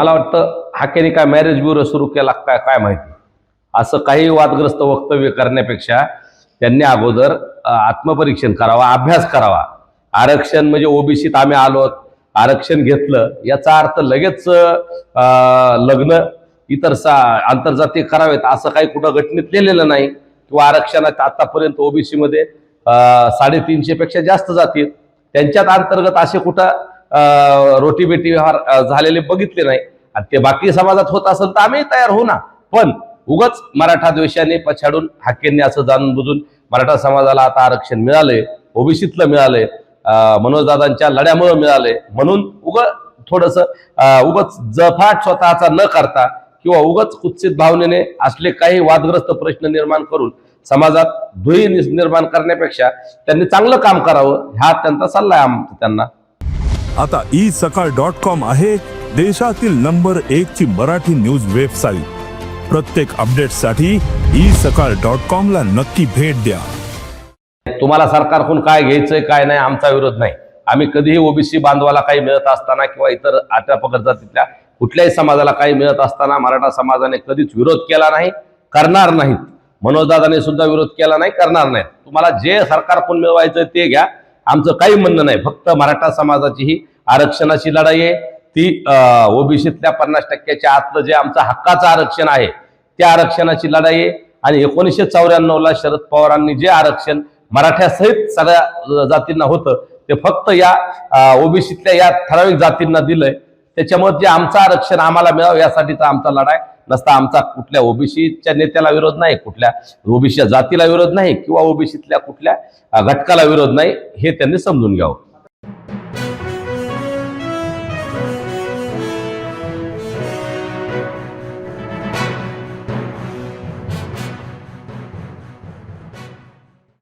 मला वाटतं हाकेने काय मॅरेज ब्युरो सुरू केला काय काय माहिती? असं काही वादग्रस्त वक्तव्य करण्यापेक्षा त्यांनी अगोदर आत्मपरीक्षण करावा अभ्यास करावा. आरक्षण म्हणजे ओबीसीत आम्ही आलो आरक्षण घेतलं याचा अर्थ लगेच लग्न इतर सा आंतरजातीय करावेत असं काही कुठं घटनेत लिहिलेलं नाही. किंवा आरक्षणात आतापर्यंत ओबीसीमध्ये साडेतीनशे पेक्षा जास्त जातील. त्यांच्यात अंतर्गत असे कुठं रोटी रोटीबेटी व्यवहार झालेले बघितले नाही. आणि ते बाकी समाजात होत असेल तर आम्ही तयार होऊ ना. पण उगच मराठा द्वेषाने पछाडून हाकेंनी असं जाणून बुजून मराठा समाजाला आता आरक्षण मिळालंय ओबीसीतलं मिळालंय मनोजदादांच्या लढ्यामुळे मिळालंय. म्हणून उग थोडस उगच जफाट स्वतःचा न करता किंवा उगच कुत्सित भावनेने असले काही वादग्रस्त प्रश्न निर्माण करून समाजात दुही निर्माण करण्यापेक्षा त्यांनी चांगलं काम करावं हा त्यांचा सल्ला आहे आम- त्यांना. आता ई सकाळ डॉट कॉम आहे देशातील नंबर एक ची मराठी न्यूज वेबसाईट. प्रत्येक अपडेटसाठी ई सकाळ डॉट कॉम ला नक्की भेट द्या. तुम्हाला सरकारकडून काय घ्यायचंय काय नाही आमचा विरोध नाही. आम्ही कधीही ओबीसी बांधवाला काही मिळत असताना किंवा इतर आठव्या पगड जातीतल्या कुठल्याही समाजाला काही मिळत असताना मराठा समाजाने कधीच विरोध केला नाही करणार नाहीत. मनोजदादाने सुद्धा विरोध केला नाही करणार नाहीत. तुम्हाला जे सरकारकडून मिळवायचं ते घ्या. आमचं काही म्हणणं नाही. फक्त मराठा समाजाची ही आरक्षणाची लढाई आहे. ती ओबीसीतल्या पन्नास टक्क्याच्या आतलं जे आमचं हक्काचं आरक्षण आहे त्या आरक्षणाची लढाई आहे. आणि एकोणीसशे चौऱ्याण्णवला शरद पवारांनी जे आरक्षण मराठ्यासहित सगळ्या जातींना होतं ते फक्त या ओबीसीतल्या या ठराविक जातींना दिलंय. त्याच्यामुळे जे आमचं आरक्षण आम्हाला मिळावं यासाठीचा आमचा लढाय नसता आमचा कुठल्या ओबीसीच्या नेत्याला विरोध नाही कुठल्या ओबीसीच्या जातीला विरोध नाही किंवा ओबीसीतल्या कुठल्या घटकाला विरोध नाही हे त्यांनी समजून घ्यावं.